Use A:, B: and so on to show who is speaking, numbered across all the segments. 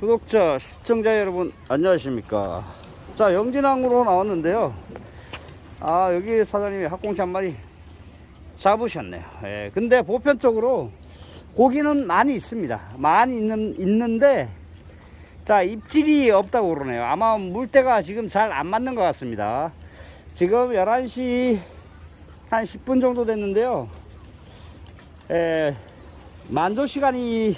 A: 구독자, 시청자 여러분, 안녕하십니까. 자, 영진항으로 나왔는데요. 아, 여기 사장님이 학꽁치 한 마리 잡으셨네요. 예, 근데 보편적으로 고기는 많이 있습니다. 많이 있는, 있는데, 자, 입질이 없다고 그러네요. 아마 물때가 지금 잘 안 맞는 것 같습니다. 지금 11시 한 10분 정도 됐는데요. 에, 만조 시간이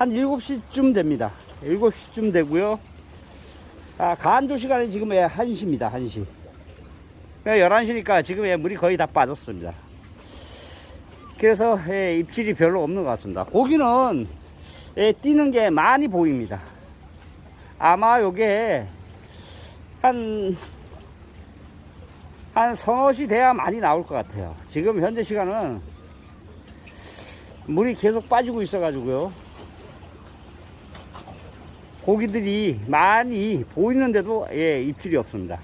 A: 한 7시쯤 됩니다. 7시쯤 되고요. 아, 간조 시간이 지금 예, 1시입니다. 1시. 11시니까 지금 예, 물이 거의 다 빠졌습니다. 그래서 예, 입질이 별로 없는 것 같습니다. 고기는 예, 뛰는 게 많이 보입니다. 아마 요게 한, 한 서너시 돼야 많이 나올 것 같아요. 지금 현재 시간은 물이 계속 빠지고 있어가지고요. 고기들이 많이 보이는데도 예, 입질이 없습니다.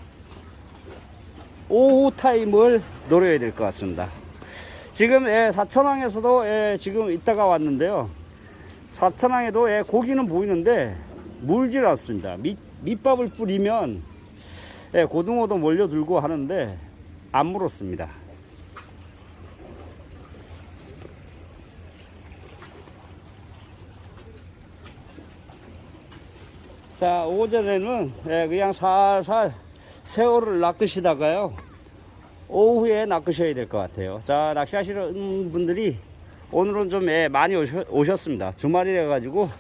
A: 오후 타임을 노려야 될 것 같습니다. 지금 예, 사천항에서도 예, 지금 이따가 왔는데요. 사천항에도 예, 고기는 보이는데 물질 않습니다. 밑, 밑밥을 뿌리면 예, 고등어도 몰려들고 하는데 안 물었습니다. 자, 오전에는 예, 그냥 살살 새우를 낚으시다가요. 오후에 낚으셔야 될 것 같아요. 자, 낚시하시는 분들이 오늘은 좀 예, 많이 오셨, 오셨습니다. 주말이라 가지고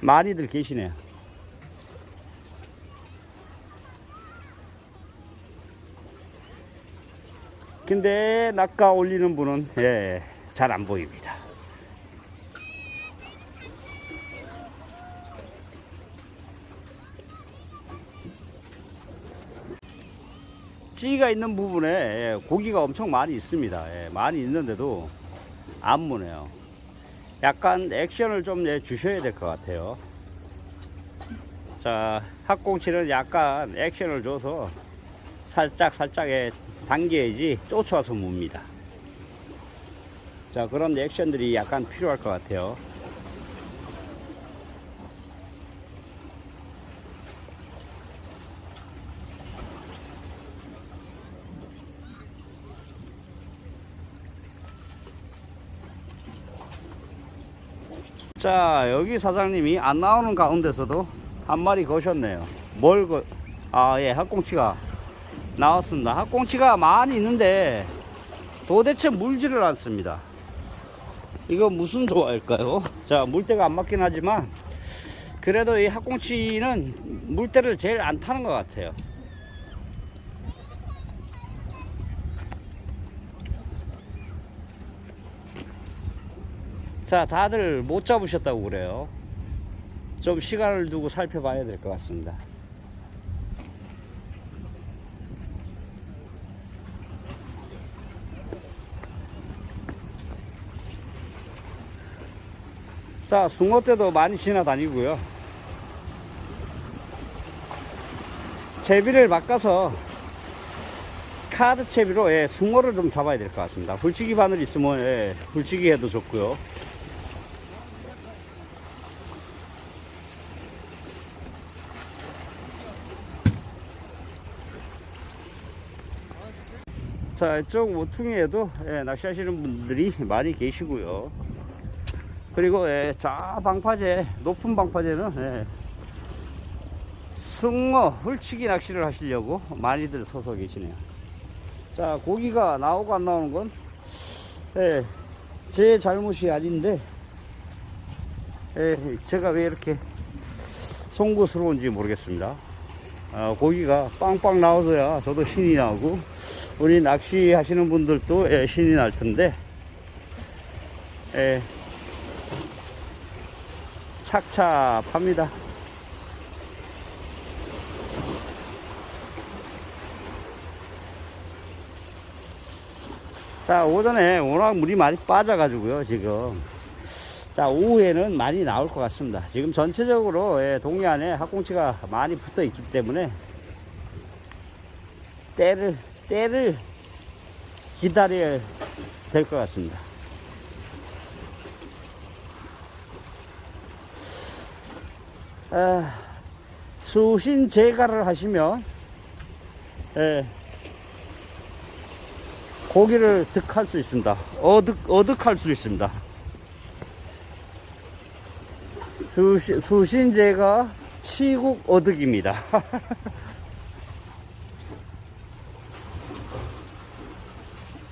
A: 많이들 계시네요. 근데 낚아 올리는 분은 예, 잘 안 보입니다. 찌가 있는 부분에 예, 고기가 엄청 많이 있습니다. 예, 많이 있는데도 안 무네요. 약간 액션을 좀 예, 주셔야 될 것 같아요. 자, 학꽁치는 약간 액션을 줘서 살짝 살짝 예, 당겨야지 쫓아와서 뭅니다. 자, 그런 액션들이 약간 필요할 것 같아요. 자, 여기 사장님이 안 나오는 가운데서도 한 마리 거셨네요. 뭘 거, 아, 예, 학꽁치가 나왔습니다. 학꽁치가 많이 있는데 도대체 물지를 않습니다. 이거 무슨 도화일까요? 자, 물때가 안 맞긴 하지만 그래도 이 학꽁치는 물때를 제일 안 타는 것 같아요. 자, 다들 못 잡으셨다고 그래요. 좀 시간을 두고 살펴봐야 될 것 같습니다. 자, 숭어 때도 많이 지나다니고요. 채비를 바꿔서 카드 채비로 예, 숭어를 좀 잡아야 될 것 같습니다. 불치기 바늘 있으면 예, 불치기 해도 좋고요. 자, 이쪽 모퉁이에도 예, 낚시하시는 분들이 많이 계시고요. 그리고 예, 저 방파제, 높은 방파제는 예, 숭어, 훌치기 낚시를 하시려고 많이들 서서 계시네요. 자, 고기가 나오고 안 나오는 건, 예, 제 잘못이 아닌데, 예, 제가 왜 이렇게 송구스러운지 모르겠습니다. 아, 고기가 빵빵 나와서야 저도 신이 나고, 우리 낚시 하시는 분들도 예, 신이 날 텐데, 예, 착잡합니다. 자, 오전에 워낙 물이 많이 빠져가지고요, 지금. 자, 오후에는 많이 나올 것 같습니다. 지금 전체적으로 예, 동해안에 학꽁치가 많이 붙어 있기 때문에 때를, 때를 기다려야 될 것 같습니다. 아, 수신 제가를 하시면 예, 고기를 득할 수 있습니다. 어득 어득할 수 있습니다. 수신, 수신제가 치국 어득입니다.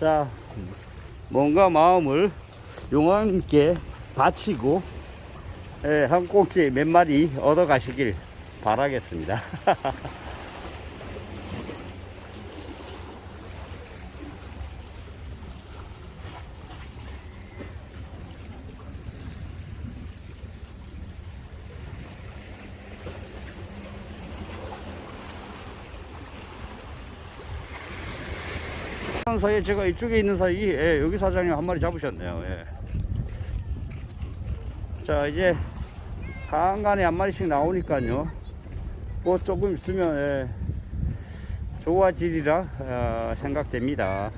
A: 자, 뭔가 마음을 용왕 있게 바치고 예, 한 꼭지 몇 마리 얻어 가시길 바라겠습니다. 하는 사이에 제가 이쪽에 있는 사이에 예, 여기 사장님 한 마리 잡으셨네요. 예. 자 이제 간간에 한 마리씩 나오니까요. 뭐 조금 있으면 예, 좋아지리라 어, 생각됩니다.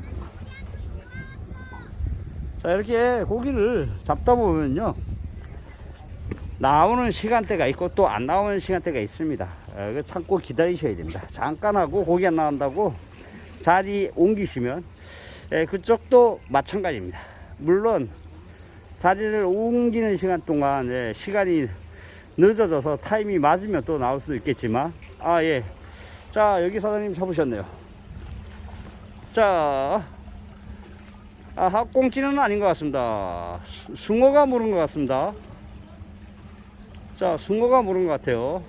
A: 자 이렇게 고기를 잡다 보면요 나오는 시간대가 있고 또 안 나오는 시간대가 있습니다. 어, 이거 참고 기다리셔야 됩니다. 잠깐 하고 고기 안 나온다고 자리 옮기시면 예, 그쪽도 마찬가지입니다. 물론 자리를 옮기는 시간 동안 예, 시간이 늦어져서 타임이 맞으면 또 나올 수도 있겠지만 아 예. 자 여기 사장님 잡으셨네요. 자 아, 합꽁치는 아닌 것 같습니다. 수- 숭어가 물은 것 같습니다. 자 숭어가 물은 것 같아요.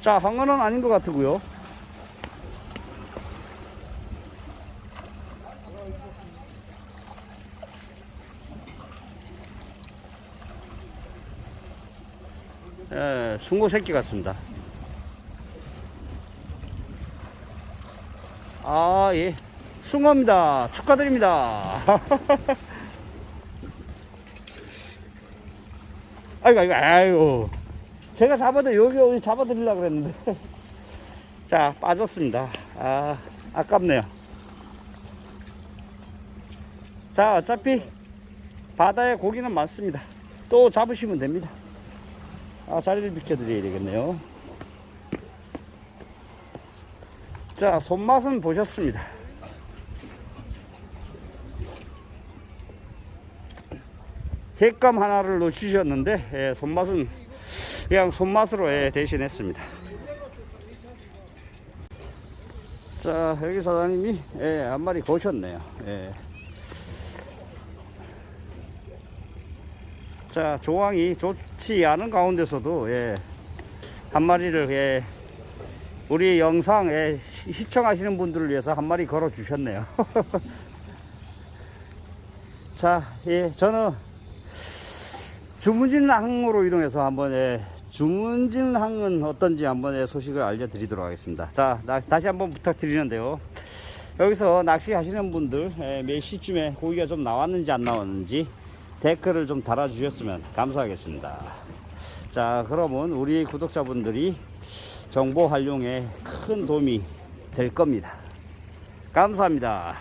A: 자, 황어는 아닌 것 같고요. 예, 숭어 새끼 같습니다. 아, 예. 숭어입니다. 축하드립니다. 아이고, 아이고, 아이고. 제가 잡아드 여기 여기 잡아드리려고 그랬는데. 자 빠졌습니다. 아 아깝네요. 자 어차피 바다에 고기는 많습니다. 또 잡으시면 됩니다. 아 자리를 비켜드려야 되겠네요. 자 손맛은 보셨습니다. 객감 하나를 놓치셨는데 예, 손맛은 그냥 손맛으로 예, 대신했습니다. 자 여기 사장님이 예, 한 마리 거셨네요. 예. 자 조항이 좋지 않은 가운데서도 예, 한 마리를 예, 우리 영상 에 시청하시는 분들을 위해서 한 마리 걸어 주셨네요. 자, 예, 저는 주문진항으로 이동해서 한번 예, 주문진항은 어떤지 한번 예, 소식을 알려드리도록 하겠습니다. 자, 나- 다시 한번 부탁드리는데요. 여기서 낚시하시는 분들 예, 몇 시쯤에 고기가 좀 나왔는지 안 나왔는지 댓글을 좀 달아주셨으면 감사하겠습니다. 자, 그러면 우리 구독자분들이 정보 활용에 큰 도움이 될 겁니다. 감사합니다.